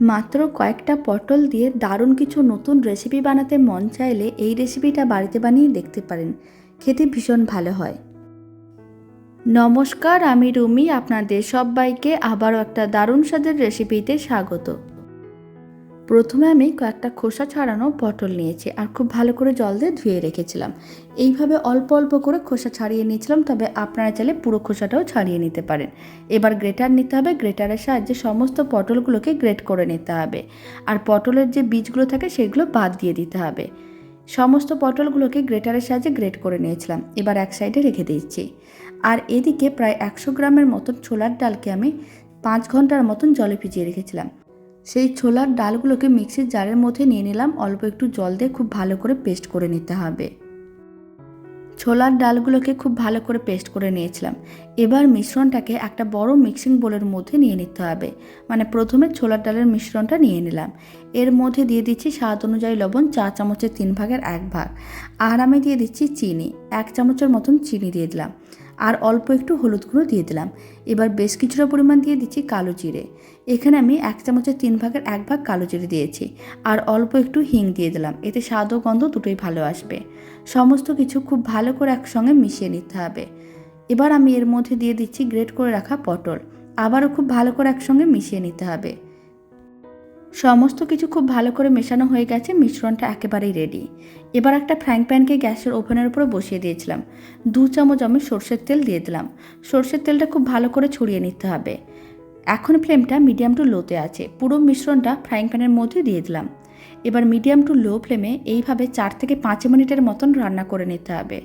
মাত্র কয়েকটা পটল দিয়ে দারুণ কিছু নতুন রেসিপি বানাতে মন চাইলে এই রেসিপিটা বাড়িতে বানিয়ে দেখতে পারেন। খেতে ভীষণ ভালো হয়। নমস্কার, আমি রুমি, আপনাদের সবাইকে আবারও একটা দারুণ স্বাদের রেসিপিতে স্বাগত। প্রথমে আমি কয়েকটা খোসা ছাড়ানো পটল নিয়েছি আর খুব ভালো করে জল দিয়ে ধুয়ে রেখেছিলাম। এইভাবে অল্প অল্প করে খোসা ছাড়িয়ে নিয়েছিলাম, তবে আপনারা চাইলে পুরো খোসাটাও ছাড়িয়ে নিতে পারেন। এবার গ্রেটার নিতে হবে, গ্রেটারের সাহায্যে সমস্ত পটলগুলোকে গ্রেট করে নিতে হবে। আর পটলের যে বীজগুলো থাকে সেগুলো বাদ দিয়ে দিতে হবে। সমস্ত পটলগুলোকে গ্রেটারের সাহায্যে গ্রেট করে নিয়েছিলাম, এবার এক সাইডে রেখে দিচ্ছি। আর এদিকে প্রায় একশো গ্রামের মতন ছোলার ডালকে আমি পাঁচ ঘণ্টার মতন জলে ভিজিয়ে রেখেছিলাম। সেই ছোলার ডালগুলোকে মিক্সির জারের মধ্যে নিয়ে নিলাম। অল্প একটু জল দিয়ে খুব ভালো করে পেস্ট করে নিতে হবে। ছোলার ডালগুলোকে খুব ভালো করে পেস্ট করে নিয়েছিলাম। এবার মিশ্রণটাকে একটা বড় মিক্সিং বোলের মধ্যে নিয়ে নিতে হবে। মানে প্রথমে ছোলার ডালের মিশ্রণটা নিয়ে নিলাম। এর মধ্যে দিয়ে দিচ্ছি স্বাদ অনুযায়ী লবণ চা চামচের তিন ভাগের এক ভাগ। আর আমি দিয়ে দিচ্ছি চিনি। এক চামচের মতন চিনি দিয়ে দিলাম। আর অল্প একটু হলুদ গুঁড়ো দিয়ে দিলাম। এবার বেশ কিছুটা পরিমাণ দিয়ে দিচ্ছি কালো জিরে। এখানে আমি এক চামচের তিন ভাগের এক ভাগ কালো জিরে দিয়েছি আর অল্প একটু হিং দিয়ে দিলাম। এতে স্বাদ ও গন্ধ দুটোই ভালো আসবে। সমস্ত কিছু খুব ভালো করে একসঙ্গে মিশিয়ে নিতে হবে। এবার আমি এর মধ্যে দিয়ে দিচ্ছি গ্রেট করে রাখা পটল। আবারও খুব ভালো করে একসঙ্গে মিশিয়ে নিতে হবে। সমস্ত কিছু খুব ভালো করে মেশানো হয়ে গেছে, মিশ্রণটা একেবারেই রেডি এবার একটা ফ্রাইং প্যানকে গ্যাসের ওভেনের উপরে বসিয়ে দিয়েছিলাম। দু চামচ আমি সর্ষের তেল দিয়ে দিলাম। সর্ষের তেলটা খুব ভালো করে ছড়িয়ে নিতে হবে। এখন ফ্লেমটা মিডিয়াম টু লোতে আছে। পুরো মিশ্রণটা ফ্রাইং প্যানের মধ্যে দিয়ে দিলাম। এবার মিডিয়াম টু লো ফ্লেমে এইভাবে চার থেকে পাঁচ মিনিটের মতন রান্না করে নিতে হবে।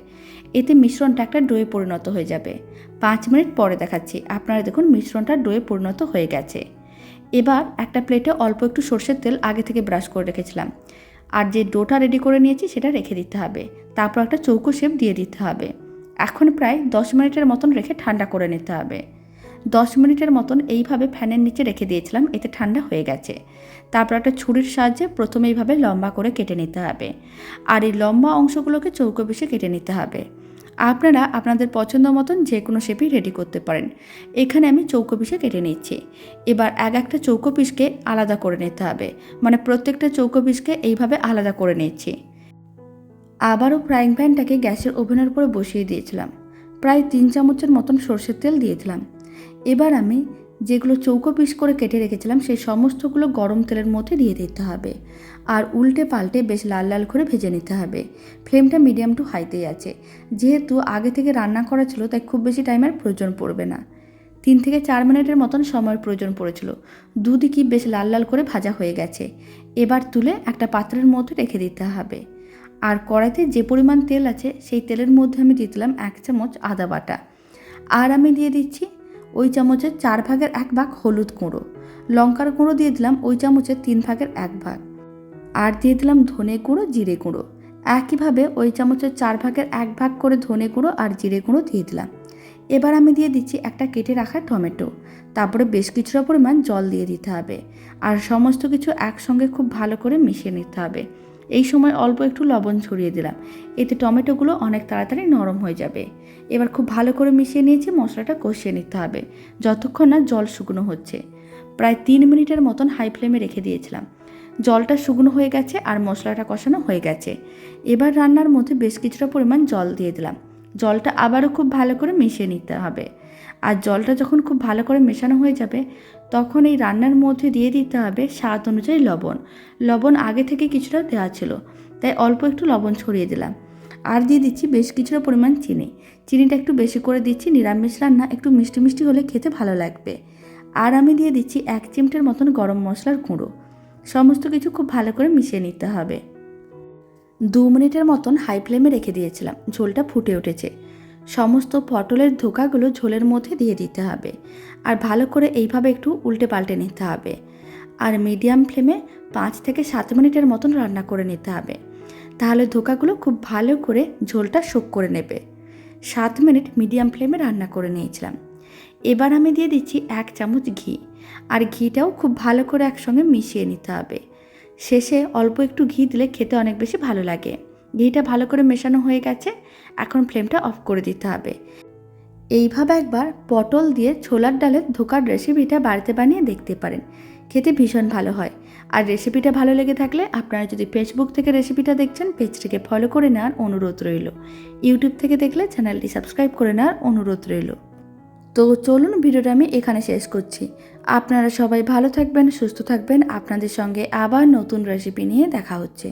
এতে মিশ্রণটা একটা ডোয়ে পরিণত হয়ে যাবে। পাঁচ মিনিট পরে দেখাচ্ছি। আপনারা দেখুন মিশ্রণটা ডোয়ে পরিণত হয়ে গেছে। এবার একটা প্লেটে অল্প একটু সর্ষের তেল আগে থেকে ব্রাশ করে রেখেছিলাম। আর যে ডোটা রেডি করে নিয়েছি সেটা রেখে দিতে হবে। তারপর একটা চৌকো শেপ দিয়ে দিতে হবে। এখন প্রায় দশ মিনিটের মতন রেখে ঠান্ডা করে নিতে হবে। দশ মিনিটের মতন এইভাবে ফ্যানের নিচে রেখে দিয়েছিলাম, এতে ঠান্ডা হয়ে গেছে। তারপর একটা ছুরির সাহায্যে প্রথমে এইভাবে লম্বা করে কেটে নিতে হবে। আর এই লম্বা অংশগুলোকে চৌকো বেশি কেটে নিতে হবে। আপনারা আপনাদের পছন্দ মতন যে কোনো শেপই রেডি করতে পারেন। এখানে আমি চৌকো পিসে কেটে নিচ্ছি। এবার এক একটা চৌকো পিসকে আলাদা করে নিতে হবে। মানে প্রত্যেকটা চৌকো পিসকে এইভাবে আলাদা করে নিচ্ছি। আবারও ফ্রাইং প্যানটাকে গ্যাসের ওভেনের উপরে বসিয়ে দিয়েছিলাম। প্রায় তিন চামচের মতন সর্ষের তেল দিয়েছিলাম। এবার আমি যেগুলো চৌকো পিস করে কেটে রেখেছিলাম, সেই সমস্তগুলো গরম তেলের মধ্যে দিয়ে দিতে হবে। আর উল্টে পাল্টে বেশ লাল লাল করে ভেজে নিতে হবে। ফ্লেমটা মিডিয়াম টু হাইতেই আছে। যেহেতু আগে থেকে রান্না করা ছিল, তাই খুব বেশি টাইমের প্রয়োজন পড়বে না। তিন থেকে চার মিনিটের মতন সময়ের প্রয়োজন পড়েছিল। দুদিকই বেশ লাল লাল করে ভাজা হয়ে গেছে। এবার তুলে একটা পাত্রের মধ্যে রেখে দিতে হবে। আর কড়াইতে যে পরিমাণ তেল আছে, সেই তেলের মধ্যে আমি দিয়ে দিলাম এক চামচ আদা বাটা। আর আমি দিয়ে দিচ্ছি ওই চামচের চার ভাগের এক ভাগ হলুদ গুঁড়ো। লঙ্কার গুঁড়ো দিয়ে দিলাম ওই চামচের তিন ভাগের এক ভাগ। আর দিয়ে দিলাম ধনে গুঁড়ো, জিরে গুঁড়ো। একইভাবে ওই চামচের চার ভাগের এক ভাগ করে ধনে গুঁড়ো আর জিরে গুঁড়ো দিয়ে দিলাম। এবার আমি দিয়ে দিচ্ছি একটা কেটে রাখা টমেটো। তারপরে বেশ কিছুটা পরিমাণ জল দিয়ে দিতে হবে। আর সমস্ত কিছু একসঙ্গে খুব ভালো করে মিশিয়ে নিতে হবে। এই সময় অল্প একটু লবণ ছড়িয়ে দিলাম। এতে টমেটোগুলো অনেক তাড়াতাড়ি নরম হয়ে যাবে। এবার খুব ভালো করে মিশিয়ে নিয়েছি, মশলাটা কষিয়ে নিতে হবে। যতক্ষণ না জল শুকনো হচ্ছে। প্রায় তিন মিনিটের মতন হাই ফ্লেমে রেখে দিয়েছিলাম। জলটা শুকনো হয়ে গেছে আর মশলাটা কষানো হয়ে গেছে। এবার রান্নার মধ্যে বেশ কিছুটা পরিমাণ জল দিয়ে দিলাম। জলটা আবারও খুব ভালো করে মিশিয়ে নিতে হবে। আর জলটা যখন খুব ভালো করে মেশানো হয়ে যাবে, তখন এই রান্নার মধ্যে দিয়ে দিতে হবে স্বাদ অনুযায়ী লবণ। লবণ আগে থেকে কিছুটা দেওয়া ছিল, তাই অল্প একটু লবণ ছড়িয়ে দিলাম। আর দিয়ে দিচ্ছি বেশ কিছুটা পরিমাণ চিনি। চিনিটা একটু বেশি করে দিচ্ছি, নিরামিষ রান্না একটু মিষ্টি মিষ্টি হলে খেতে ভালো লাগবে। আর আমি দিয়ে দিচ্ছি এক চিমটের মতন গরম মশলার গুঁড়ো। সমস্ত কিছু খুব ভালো করে মিশিয়ে নিতে হবে। দু মিনিটের মতন হাই ফ্লেমে রেখে দিয়েছিলাম, ঝোলটা ফুটে উঠেছে। সমস্ত পটলের ধোকাগুলো ঝোলের মধ্যে দিয়ে দিতে হবে। আর ভালো করে এইভাবে একটু উল্টে পাল্টে নিতে হবে। আর মিডিয়াম ফ্লেমে পাঁচ থেকে সাত মিনিটের মতন রান্না করে নিতে হবে। তাহলে ধোকাগুলো খুব ভালো করে ঝোলটা শোক করে নেবে। সাত মিনিট মিডিয়াম ফ্লেমে রান্না করে নিয়েছিলাম। এবার আমি দিয়ে দিচ্ছি এক চামচ ঘি। আর ঘিটাও খুব ভালো করে একসঙ্গে মিশিয়ে নিতে হবে। শেষে অল্প একটু ঘি দিলে খেতে অনেক বেশি ভালো লাগে। ঘিটা ভালো করে মেশানো হয়ে গেছে, এখন ফ্লেমটা অফ করে দিতে হবে। এইভাবে একবার পটল দিয়ে ছোলার ডালের ধোকার রেসিপিটা বাড়িতে বানিয়ে দেখতে পারেন। খেতে ভীষণ ভালো হয়। আর রেসিপিটা ভালো লেগে থাকলে আপনারা যদি ফেসবুক থেকে রেসিপিটা দেখছেন, পেজটিকে ফলো করে নেওয়ার অনুরোধ রইল। ইউটিউব থেকে দেখলে চ্যানেলটি সাবস্ক্রাইব করে নেওয়ার অনুরোধ রইল। তো চলুন ভিডিওটা আমি এখানে শেষ করছি। আপনারা সবাই ভালো থাকবেন, সুস্থ থাকবেন। আপনাদের সঙ্গে আবার নতুন রেসিপি নিয়ে দেখা হচ্ছে।